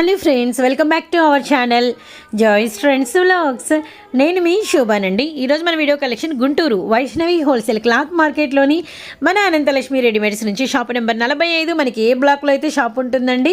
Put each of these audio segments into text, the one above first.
Hello friends welcome back to our channel Joyce friends vlogs. నేను మీ శోభానండి ఈరోజు మన video collection Guntur Vaishnavi wholesale cloth మార్కెట్లోని మన అనంతలక్ష్మి రెడీమేడ్స్ నుంచి షాప్ నెంబర్ నలభై ఐదు. మనకి ఏ బ్లాక్లో అయితే షాప్ ఉంటుందండి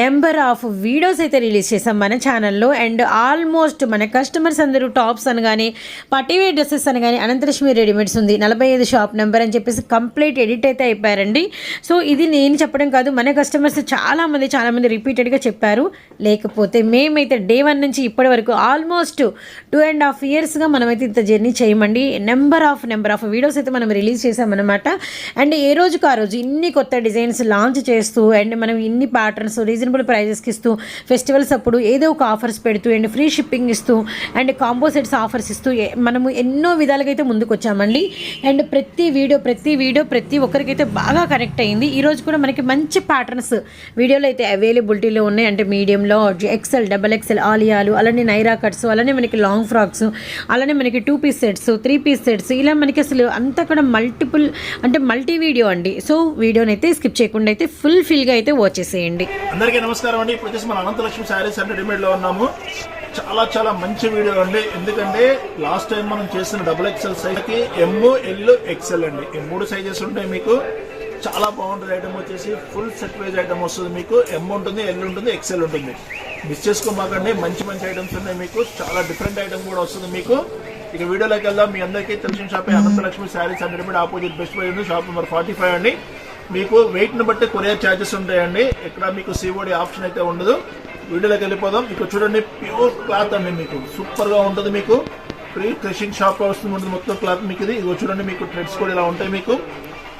నెంబర్ ఆఫ్ వీడియోస్ అయితే రిలీజ్ చేసాం మన ఛానల్లో. అండ్ ఆల్మోస్ట్ మన కస్టమర్స్ అందరూ టాప్స్ అనగానే పార్టీవేర్ డ్రెస్సెస్ అనగానే అనంతలక్ష్మి రెడీమేడ్స్ ఉంది. నలభై ఐదు షాప్ నెంబర్ అని చెప్పేసి కంప్లీట్ ఎడిట్ అయితే అయిపోయారండి. సో ఇది నేను చెప్పడం కాదు మన కస్టమర్స్ చాలామంది చాలామంది రిపీటెడ్గా చెప్పారు. లేకపోతే మేమైతే డే వన్ నుంచి ఇప్పటి వరకు ఆల్మోస్ట్ టూ అండ్ హాఫ్ ఇయర్స్గా మనమైతే ఇంత జర్నీ చేయమండి. Number of number of videos అయితే మనం రిలీజ్ చేసామన్నమాట అండ్ ఏ రోజుకు ఆ రోజు ఇన్ని కొత్త డిజైన్స్ లాంచ్ చేస్తూ అండ్ మనం ఇన్ని ప్యాటర్న్స్ రీజనబుల్ ప్రైజెస్కి ఇస్తూ ఫెస్టివల్స్ అప్పుడు ఏదో ఒక ఆఫర్స్ పెడుతూ అండ్ ఫ్రీ షిప్పింగ్ ఇస్తూ అండ్ కాంబో సెట్స్ ఆఫర్స్ ఇస్తూ మనము ఎన్నో విధాలుగా అయితే ముందుకు వచ్చామండి అండ్ ప్రతి వీడియో ప్రతి వీడియో ప్రతి ఒక్కరికైతే బాగా కనెక్ట్ అయింది. ఈ రోజు కూడా మనకి మంచి ప్యాటర్న్స్ వీడియోలో అయితే అవైలబిలిటీలో ఉన్నాయి. అంటే మీడియంలో ఎక్సెల్ డబల్ ఎక్సెల్ ఆలియాలు అలానే నైరా కట్స్ అలానే మనకి లాంగ్ ఫ్రాక్స్ అలానే మనకి two piece sets three piece sets ఇలా మనకి అసలు అంతా కూడా మల్టిపుల్ అంటే మల్టీ వీడియో అండి. సో వీడియోని అయితే స్కిప్ చేయకుండా అయితే ఫుల్ ఫిల్గా అయితే వచ్చేసేయండి అందరికీ నమస్కారం అండి. ఇప్పుడు వచ్చేసి మన అనంతలక్ష్మి శారీస్ అంటే రెడీమేడ్లో ఉన్నాము. చాలా చాలా మంచి వీడియో అండి. ఎందుకంటే లాస్ట్ టైం మనం చేసిన డబుల్ ఎక్సెల్ సైజ్కి ఎమ్ ఎల్ ఎక్స్ఎల్ అండి. ఈ మూడు సైజెస్ ఉంటాయి మీకు. చాలా బాగుంటుంది ఐటమ్ వచ్చేసి ఫుల్ సర్ప్రైజ్ ఐటమ్ వస్తుంది మీకు. ఎమ్ ఉంటుంది ఎల్ ఉంటుంది ఎక్స్ఎల్ ఉంటుంది. మిస్ చేసుకోమాకండి మంచి మంచి ఐటమ్స్ ఉన్నాయి మీకు. చాలా డిఫరెంట్ ఐటమ్ కూడా వస్తుంది మీకు. ఇక వీడియోలోకి వెళ్దాం. మీ అందరికీ తెలిసిన shop Anantalakshmi sarees and readymade opposite best buy ఉంది. షాప్ నెంబర్ ఫార్టీ ఫైవ్ అండి. మీకు వెయిట్ని బట్టి కొరియర్ ఛార్జెస్ ఉంటాయండి. ఇక్కడ మీకు సిఓడి ఆప్షన్ అయితే ఉండదు. వీడియోలోకి వెళ్ళిపోదాం. ఇక్కడ చూడండి ప్యూర్ క్లాత్ అండి మీకు. సూపర్గా ఉంటుంది మీకు. ప్రీ క్రషింగ్ షాప్ వస్తుంది. ఉంటుంది మొత్తం క్లాత్ మీకు ఇది ఇదిగో చూడండి మీకు ట్రెడ్స్ కూడా ఇలా ఉంటాయి మీకు.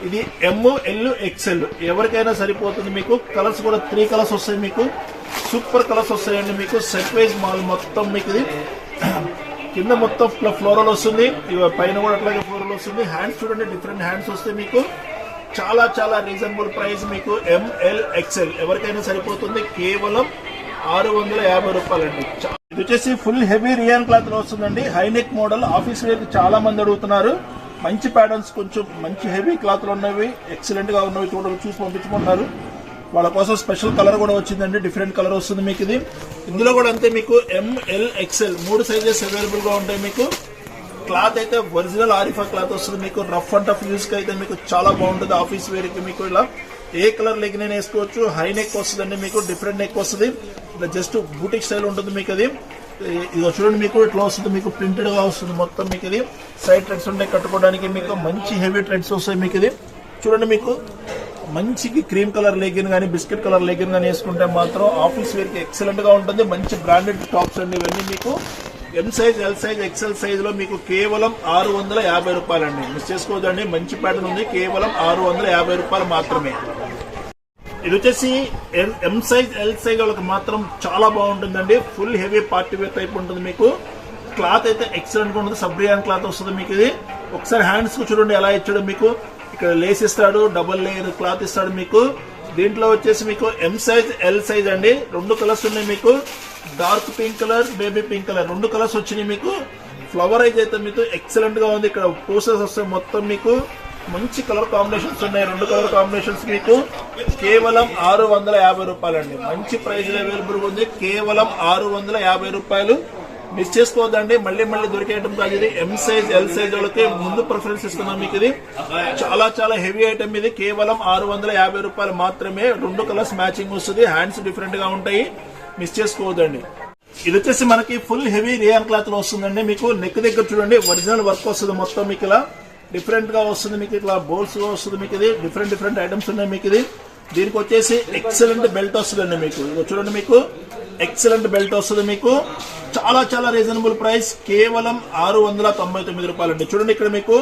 ఇది ఎమ్ ఎల్ ఎక్స్ఎల్ ఎవరికైనా సరిపోతుంది మీకు. కలర్స్ కూడా త్రీ కలర్స్ వస్తాయి మీకు. సూపర్ కలర్స్ వస్తాయండి మీకు. సెట్ వైజ్ మాల్ మొత్తం మీకు ఇది. కింద మొత్తం ఫ్లోరల్ వస్తుంది. పైన కూడా అట్లాగే ఫ్లోరల్ వస్తుంది. హ్యాండ్స్ చూడండి డిఫరెంట్ హ్యాండ్స్ వస్తాయి మీకు. చాలా చాలా రీజనబుల్ ప్రైస్ మీకు. ఎంఎల్ ఎక్స్ఎల్ ఎవరికైనా సరిపోతుంది. కేవలం ఆరు వందల యాభై రూపాయలండి. చా- ఇది వచ్చేసి ఫుల్ హెవీ రియాన్ క్లాత్లో వస్తుందండి. హైనెక్ మోడల్ ఆఫీస్ వేర్ చాలా మంది అడుగుతున్నారు. మంచి ప్యాటర్న్స్ కొంచెం మంచి హెవీ క్లాత్లు ఉన్నవి ఎక్సలెంట్గా ఉన్నవి చూడండి చూసి పంపించుకుంటున్నారు వాళ్ళ కోసం స్పెషల్ కలర్ కూడా వచ్చిందండి డిఫరెంట్ కలర్ వస్తుంది మీకు ఇది. ఇందులో కూడా అంతే మీకు ఎంఎల్ ఎక్స్ఎల్ మూడు సైజెస్ అవైలబుల్గా ఉంటాయి మీకు. క్లాత్ అయితే ఒరిజినల్ ఆరిఫా క్లాత్ వస్తుంది మీకు. రఫ్ అండ్ టఫ్ యూస్కి అయితే మీకు చాలా బాగుంటుంది ఆఫీస్ వేర్కి మీకు ఇలా. ఏ కలర్ లెగ్ నేను వేసుకోవచ్చు హై నెక్ వస్తుందండి మీకు డిఫరెంట్ నెక్ వస్తుంది. ఇలా జస్ట్ బూటిక్ స్టైల్ ఉంటుంది మీకు అది. ఇది చూడండి మీకు ఇట్లా వస్తుంది మీకు ప్రింటెడ్గా వస్తుంది. మొత్తం మీకు ఇది సైడ్ ట్రెడ్స్ ఉంటాయి కట్టుకోవడానికి మీకు మంచి హెవీ ట్రెడ్స్ వస్తాయి మీకు ఇది. చూడండి మీకు మంచికి క్రీమ్ కలర్ లెగిన్ కానీ బిస్కెట్ కలర్ లెగిన్ కానీ వేసుకుంటే మాత్రం ఆఫీస్ వేర్కి ఎక్సలెంట్గా ఉంటుంది. మంచి బ్రాండెడ్ టాప్స్ అండి ఇవన్నీ మీకు. M size L size XL సైజ్లో మీకు కేవలం ఆరు వందల యాభై రూపాయలండి. మిస్ చేసుకోవద్దండి మంచి ప్యాటర్న్ ఉంది. కేవలం ఆరు వందల యాభై రూపాయలు మాత్రమే. ఇది వచ్చేసి ఎం సైజ్ ఎల్ సైజ్ వాళ్ళకి మాత్రం చాలా బాగుంటుందండి. Full heavy party wear type ఉంటుంది మీకు. క్లాత్ అయితే ఎక్సలెంట్గా ఉంటుంది. సబ్రియాన్ క్లాత్ వస్తుంది మీకు ఇది. ఒకసారి హ్యాండ్స్ చూడండి ఎలా ఇచ్చాడు మీకు. ఇక్కడ లేస్ ఇస్తాడు డబుల్ లేయర్ క్లాత్ ఇస్తాడు మీకు. దీంట్లో వచ్చేసి మీకు ఎం సైజ్ ఎల్ సైజ్ అండి. రెండు కలర్స్ ఉన్నాయి మీకు. Dark pink colour baby pink colour రెండు కలర్స్ వచ్చినాయి మీకు. ఫ్లవర్ అయితే అయితే మీకు ఎక్సలెంట్గా ఉంది. ఇక్కడ పూసెస్ వస్తాయి మొత్తం మీకు మంచి కలర్ కాంబినేషన్స్ ఉన్నాయి. రెండు కలర్ కాంబినేషన్స్ మీకు. కేవలం ఆరు వందల యాభై రూపాయలండి. మంచి ప్రైస్ అవైలబుల్ ఉంది. కేవలం ఆరు వందల యాభై రూపాయలు. మిస్ చేసుకోవద్దండి. మళ్ళీ మళ్ళీ దొరికేయటం కాదు ఇది. ఎం సైజ్ ఎల్ సైజ్ వాళ్ళకి ముందు ప్రిఫరెన్స్ ఇస్తున్నాం మీకు ఇది. చాలా చాలా హెవీ ఐటమ్ ఇది. కేవలం ఆరు వందల యాభై రూపాయలు మాత్రమే రెండు కలర్స్ మ్యాచింగ్ వస్తుంది. హ్యాండ్స్ డిఫరెంట్గా ఉంటాయి. మిస్ చేసుకోవద్దండి. ఇది వచ్చేసి మనకి ఫుల్ హెవీ రియాన్ క్లాత్లో వస్తుందండి. మీకు నెక్ దగ్గర చూడండి. ఒరిజినల్ వర్క్ వస్తుంది మొత్తం మీకు ఇలా. డిఫరెంట్గా వస్తుంది మీకు ఇట్లా బోల్స్గా వస్తుంది మీకు ఇది. డిఫరెంట్ డిఫరెంట్ ఐటమ్స్ ఉన్నాయి మీకు ఇది. దీనికి వచ్చేసి ఎక్సలెంట్ బెల్ట్ వస్తుందండి మీకు. చూడండి మీకు. ఎక్సలెంట్ బెల్ట్ వస్తుంది మీకు. చాలా చాలా రీజనబుల్ ప్రైస్ కేవలం ఆరు వందల తొంభై తొమ్మిది రూపాయలు అండి చూడండి ఇక్కడ మీకు.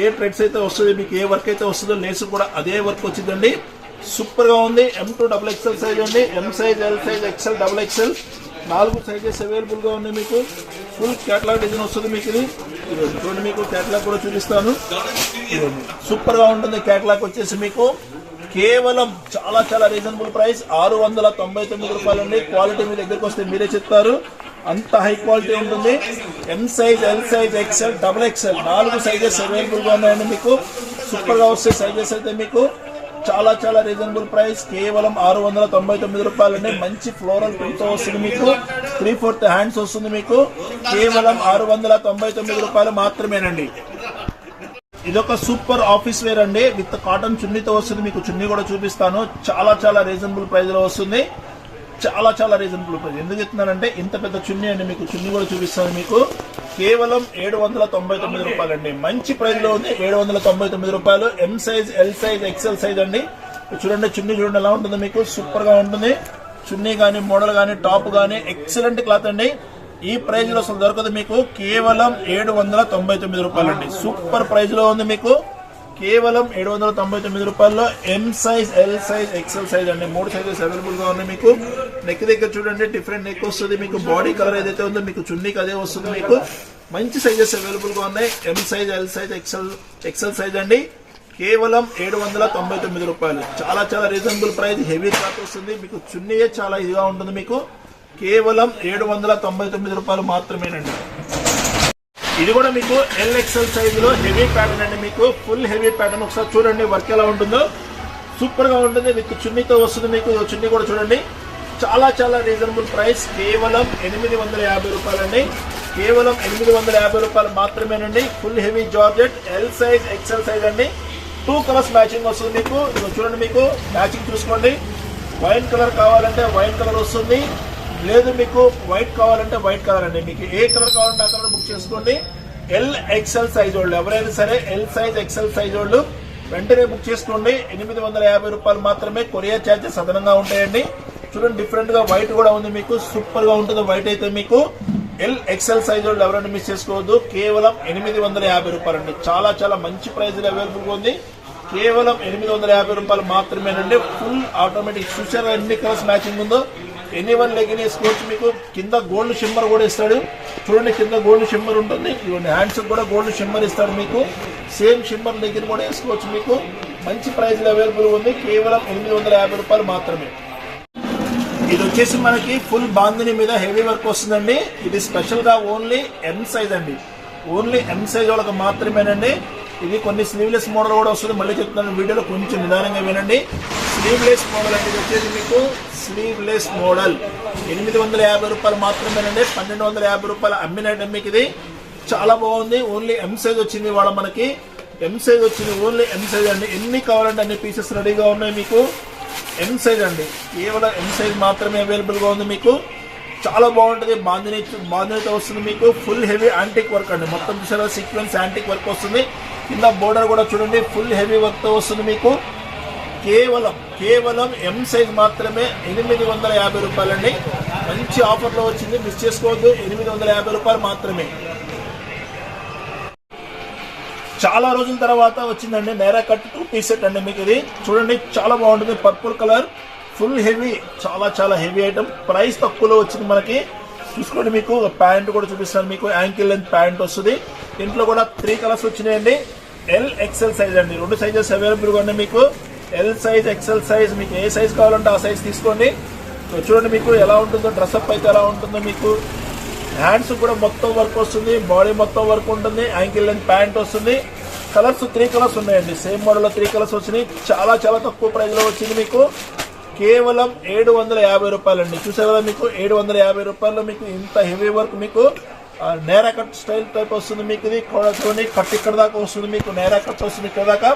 ఏ ట్రెడ్స్ అయితే వస్తుంది మీకు ఏ వర్క్ అయితే వస్తుందో లేసు కూడా అదే వర్క్ వచ్చిందండి. సూపర్గా ఉంది M two double XL size అండి. M size L size XL double XL నాలుగు సైజెస్ అవైలబుల్గా ఉన్నాయి మీకు. ఫుల్ కేటలాగ్ డిజైన్ వస్తుంది మీకు ఇది. ఇదిగోండి. చూడండి మీకు కేటలాగ్ కూడా చూపిస్తాను. సూపర్గా సూపర్గా ఉంటుంది కేటలాగ్ వచ్చేసి మీకు. కేవలం చాలా చాలా రీజనబుల్ ప్రైస్ ఆరు వందల తొంభై తొమ్మిది రూపాయలు ఉంది క్వాలిటీ మీ దగ్గరకు వస్తే మీరే చెప్తారు. అంత హై క్వాలిటీ ఉంటుంది. M size L size XL double XL నాలుగు సైజెస్ అవైలబుల్గా ఉన్నాయండి మీకు. సూపర్గా వస్తే సైజెస్ అయితే మీకు. చాలా చాలా రీజనబుల్ ప్రైస్ కేవలం ఆరు వందల తొంభై తొమ్మిది రూపాయలండి. మంచి ఫ్లోరల్ ప్రింట్ వస్తుంది మీకు. త్రీ ఫోర్త్ హ్యాండ్స్ వస్తుంది మీకు. కేవలం ఆరు వందల తొంభై తొమ్మిది రూపాయలు మాత్రమేనండి. ఇదొక సూపర్ ఆఫీస్ వేర్ అండి. విత్ కాటన్ చున్నీతో వస్తుంది మీకు. చున్నీ కూడా చూపిస్తాను. చాలా చాలా రీజనబుల్ ప్రైస్లో వస్తుంది. చాలా చాలా రీజనబుల్ ప్రైస్ ఎందుకు చెప్తున్నానంటే ఇంత పెద్ద చున్నీ అండి మీకు. చున్నీ కూడా చూపిస్తాను మీకు. కేవలం ఏడు వందల తొంభై తొమ్మిది రూపాయలు అండి మంచి ప్రైస్లో ఉంది. ఏడు వందల తొంభై తొమ్మిది రూపాయలు. M size L size XL size అండి. చూడండి చున్నీ చూడండి ఎలా ఉంటుంది మీకు? సూపర్గా ఉంటుంది. చున్నీ కానీ మోడల్ కానీ టాప్ కానీ ఎక్సలెంట్ క్లాత్ అండి. ఈ ప్రైజ్లో అసలు దొరకదు మీకు. కేవలం ఏడు వందల తొంభై తొమ్మిది రూపాయలు అండి సూపర్ ప్రైజ్లో ఉంది మీకు. కేవలం ఏడు వందల తొంభై తొమ్మిది రూపాయల్లో M size L size XL size అండి. మూడు సైజెస్ అవైలబుల్గా ఉన్నాయి మీకు. నెక్ దగ్గర చూడండి డిఫరెంట్ నెక్ వస్తుంది మీకు. బాడీ కలర్ ఏదైతే ఉందో మీకు చున్నీకి అదే వస్తుంది మీకు. మంచి సైజెస్ అవైలబుల్గా ఉన్నాయి. M size L size XL XL size అండి. కేవలం ఏడు వందల తొంభై తొమ్మిది రూపాయలు. చాలా చాలా రీజనబుల్ ప్రైస్ హెవీ క్లాత్ వస్తుంది. మీకు చున్నీయే చాలా ఇదిగా ఉంటుంది మీకు. కేవలం ఏడు వందల తొంభై తొమ్మిది రూపాయలు మాత్రమేనండి. ఇది కూడా మీకు ఎల్ సైజులో హెవీ ప్యాటర్న్ అండి మీకు. ఫుల్ హెవీ ప్యాటర్న్ ఒకసారి చూడండి వర్క్ ఎలా ఉంటుందో. సూపర్గా ఉంటుంది. విత్ చున్నీతో వస్తుంది మీకు. చున్నీ కూడా చూడండి. చాలా చాలా రీజనబుల్ ప్రైస్ కేవలం ఎనిమిది వందల యాభై రూపాయలండి. కేవలం ఎనిమిది వందల యాభై రూపాయలు మాత్రమేనండి. Full heavy georgette. L size XL size అండి. టూ కలర్స్ మ్యాచింగ్ వస్తుంది మీకు. చూడండి మీకు. మ్యాచింగ్ చూసుకోండి. వైన్ కలర్ కావాలంటే వైన్ కలర్ వస్తుంది. లేదు మీకు వైట్ కావాలంటే వైట్ కలర్ అండి మీకు ఏ కలర్ కావాలంటే ఆ కలర్ బుక్ చేసుకోండి. ఎల్ ఎక్సెల్ సైజ్ వాళ్ళు ఎవరైనా సరే ఎల్ సైజ్ ఎక్సెల్ సైజ్ వాళ్ళు వెంటనే బుక్ చేసుకోండి. ఎనిమిది వందల యాభై రూపాయలు మాత్రమే కొరియర్ ఛార్జెస్ అదనంగా ఉంటాయండి. చూడండి డిఫరెంట్గా వైట్ కూడా ఉంది మీకు. సూపర్గా ఉంటుంది వైట్ అయితే మీకు. ఎల్ ఎక్సెల్ సైజ్ వాళ్ళు ఎవరైనా మిస్ చేసుకోవద్దు. కేవలం ఎనిమిది వందల యాభై రూపాయలు అండి చాలా చాలా మంచి ప్రైస్ అవైలబుల్ ఉంది. కేవలం ఎనిమిది వందల యాభై రూపాయలు మాత్రమేనండి. ఫుల్ ఆటోమేటిక్ చూసారా ఎన్ని కలర్స్ మ్యాచింగ్ ఉందో? ఎనీ వన్ లెగిన్ వేసుకోవచ్చు మీకు కింద గోల్డ్ షిమ్మర్ కూడా ఇస్తాడు. చూడండి కింద గోల్డ్ షిమ్మర్ ఉంటుంది. చూడండి హ్యాండ్స్ కూడా గోల్డ్ షిమ్మర్ ఇస్తాడు మీకు. సేమ్ షిమ్మర్ లెగ్ కూడా వేసుకోవచ్చు మీకు. మంచి ప్రైస్ అవైలబుల్ ఉంది. కేవలం ఎనిమిది వందల యాభై రూపాయలు మాత్రమే. ఇది వచ్చేసి మనకి ఫుల్ బాందిని మీద హెవీ వర్క్ వస్తుందండి. ఇది స్పెషల్గా ఓన్లీ ఎం సైజ్ అండి. ఓన్లీ ఎం సైజ్ వాళ్ళకి మాత్రమేనండి. ఇది కొన్ని స్లీవ్లెస్ మోడల్ కూడా వస్తుంది. మళ్ళీ చెప్తున్నాను వీడియోలో కొంచెం నిదానంగా వినండి. స్లీవ్లెస్ మోడల్ అనేది వచ్చేది వచ్చేసి మీకు. Sleeveless model. ఎనిమిది వందల యాభై రూపాయలు మాత్రమేనండి. పన్నెండు వందల యాభై రూపాయలు అమ్మిన మీకు ఇది. చాలా బాగుంది. ఓన్లీ ఎం సైజ్ వచ్చింది వాళ్ళ మనకి. ఎం సైజ్ వచ్చింది. ఓన్లీ ఎం సైజ్ అండి. ఎన్ని కావాలంటే అన్ని పీసెస్ రెడీగా ఉన్నాయి మీకు. ఎం సైజ్ అండి. కేవలం ఎం సైజ్ మాత్రమే అవైలబుల్గా ఉంది మీకు. చాలా బాగుంటుంది. బాంధిని బాంధినితో వస్తుంది మీకు. ఫుల్ హెవీ యాంటిక్ వర్క్ అండి. మొత్తం చూసారా? సీక్వెన్స్ యాంటిక్ వర్క్ వస్తుంది. కింద బోర్డర్ కూడా చూడండి. ఫుల్ హెవీ వర్క్తో వస్తుంది మీకు. కేవలం కేవలం ఎం సైజ్ మాత్రమే ఎనిమిది వందల యాభై రూపాయలండి. మంచి ఆఫర్లో వచ్చింది. మిస్ చేసుకోవద్దు. ఎనిమిది వందల యాభై రూపాయలు మాత్రమే. చాలా రోజుల తర్వాత వచ్చిందండి. నేరా కట్ టూ పీస్ సెట్ అండి మీకు ఇది. చూడండి చాలా బాగుంటుంది. పర్పుల్ కలర్ ఫుల్ హెవీ చాలా చాలా హెవీ ఐటమ్ ప్రైస్ తక్కువలో వచ్చింది మనకి. చూసుకోండి మీకు. ప్యాంట్ కూడా చూపిస్తాను మీకు. యాంకిల్ లెంత్ ప్యాంట్ వస్తుంది. దీంట్లో కూడా త్రీ కలర్స్ వచ్చినాయండి. ఎల్ ఎక్సెల్ సైజ్ అండి. రెండు సైజెస్ అవైలబుల్గా ఉన్నాయి మీకు. ఎల్ సైజ్ ఎక్సెల్ సైజ్ మీకు ఏ సైజ్ కావాలంటే ఆ సైజ్ తీసుకోండి. సో చూడండి మీకు ఎలా ఉంటుందో డ్రెస్అప్ అయితే ఎలా ఉంటుందో మీకు. హ్యాండ్స్ కూడా మొత్తం వర్క్ వస్తుంది బాడీ మొత్తం వర్క్ ఉంటుంది యాంకిల్ లెంత్ ప్యాంట్ వస్తుంది. కలర్స్ త్రీ కలర్స్ ఉన్నాయండి సేమ్ మోడల్ త్రీ కలర్స్ వచ్చినాయి. చాలా చాలా తక్కువ ప్రైస్లో వచ్చింది మీకు. కేవలం ఏడు వందల యాభై రూపాయలండి. చూసారు కదా మీకు ఏడు వందల యాభై రూపాయల్లో మీకు ఇంత హెవీ వర్క్ మీకు. నేరా కట్ స్టైల్ టైప్ వస్తుంది మీకు ఇది. చూడండి కట్ ఇక్కడ దాకా వస్తుంది మీకు. నేరా కట్ వస్తుంది ఇక్కడ దాకా.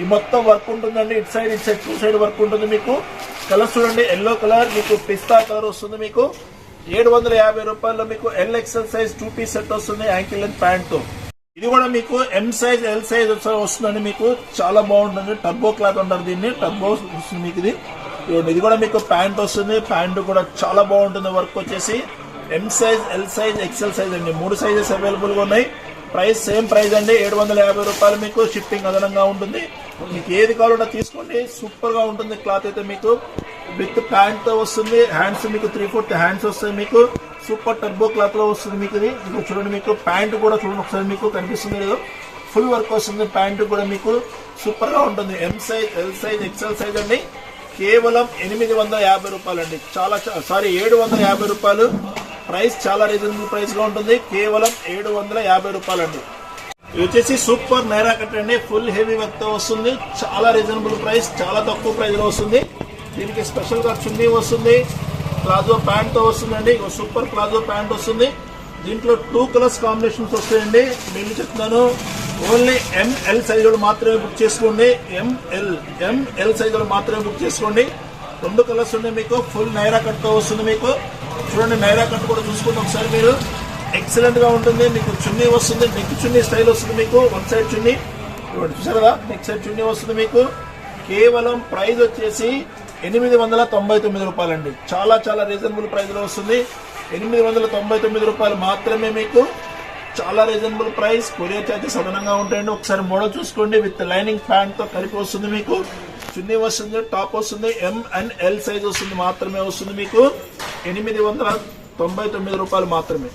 ఈ మొత్తం వర్క్ ఉంటుందండి. ఇటు సైడ్ ఇటు సైడ్ టూ సైడ్ వర్క్ ఉంటుంది మీకు. కలర్ చూడండి. ఎల్లో కలర్ మీకు పిస్తా కలర్ వస్తుంది మీకు. ఏడు వందల యాభై రూపాయల్లో మీకు L XL size two piece set వస్తుంది యాంకిల్ లెంత్ ప్యాంట్ ఇది కూడా మీకు ఎం సైజ్ ఎల్ సైజ్ వస్తుందండి మీకు. చాలా బాగుంటుంది. టర్బో క్లాత్ అంటారు దీన్ని. టర్బో వస్తుంది మీకు ఇది. ఇది కూడా మీకు ప్యాంట్ వస్తుంది. ప్యాంట్ కూడా చాలా బాగుంటుంది వర్క్ వచ్చేసి. M size L size XL size అండి. మూడు సైజెస్ అవైలబుల్గా ఉన్నాయి. ప్రైస్ సేమ్ ప్రైస్ అండి. ఏడు వందల యాభై రూపాయలు మీకు షిప్పింగ్ అదనంగా ఉంటుంది. మీకు ఏది కావాలన్నా తీసుకోండి. సూపర్గా ఉంటుంది క్లాత్ అయితే మీకు. విత్ ప్యాంట్తో వస్తుంది. హ్యాండ్స్ మీకు త్రీ ఫోర్త్ హ్యాండ్స్ వస్తాయి మీకు. సూపర్ టర్బో క్లాత్లో వస్తుంది మీకు ఇది. ఇది చూడండి మీకు ప్యాంట్ కూడా చూడండి ఒకసారి మీకు కనిపిస్తుంది లేదు. ఫుల్ వర్క్ వస్తుంది ప్యాంట్ కూడా మీకు. సూపర్గా ఉంటుంది. M size L size XL size అండి. కేవలం ఎనిమిది వందల యాభై రూపాయలు అండి చాలా సారీ ఏడు వందల యాభై రూపాయలు. ప్రైస్ చాలా రీజనబుల్ ప్రైస్గా ఉంటుంది. కేవలం ఏడు వందల యాభై రూపాయలండి. ఇది వచ్చేసి సూపర్ నైరా కట్ అండి. ఫుల్ హెవీ వర్క్తో వస్తుంది. చాలా రీజనబుల్ ప్రైస్ చాలా తక్కువ ప్రైస్లో వస్తుంది. దీనికి స్పెషల్గా చున్నీ వస్తుంది. ప్లాజో ప్యాంట్తో వస్తుందండి సూపర్ ప్లాజో ప్యాంట్ వస్తుంది. దీంట్లో టూ కలర్స్ కాంబినేషన్స్ వస్తాయండి. నేను చెప్తున్నాను ఓన్లీ ఎంఎల్ సైజులు మాత్రమే బుక్ చేసుకోండి. ఎంఎల్ ఎంఎల్ సైజులు మాత్రమే బుక్ చేసుకోండి. రెండు కలర్స్ ఉన్నాయి మీకు ఫుల్ నైరా కట్తో వస్తుంది మీకు. చూడండి నైరా కట్ కూడా చూసుకోండి ఒకసారి మీరు ఎక్సలెంట్గా ఉంటుంది. మీకు చున్నీ వస్తుంది నెక్ చున్నీ స్టైల్ వస్తుంది మీకు. వన్ సైడ్ చున్నీ. ఇవ్వండి చూసారు? కదా నెక్ సైడ్ చున్నీ వస్తుంది మీకు. కేవలం ప్రైస్ వచ్చేసి ఎనిమిది వందల తొంభై తొమ్మిది రూపాయలండి. చాలా చాలా రీజనబుల్ ప్రైస్లో వస్తుంది. ఎనిమిది వందల తొంభై తొమ్మిది రూపాయలు మాత్రమే మీకు చాలా రీజనబుల్ ప్రైస్ కొరియర్ ఛార్జెస్ అదనంగా ఉంటాయండి. ఒకసారి మోడల్ చూసుకోండి. విత్ లైనింగ్ ప్యాంట్తో కలిపి వస్తుంది మీకు. చున్నీ వస్తుంది టాప్ వస్తుంది ఎం అండ్ ఎల్ సైజ్ వస్తుంది మాత్రమే వస్తుంది మీకు. ఎనిమిది వందల తొంభై తొమ్మిది రూపాయలు మాత్రమే.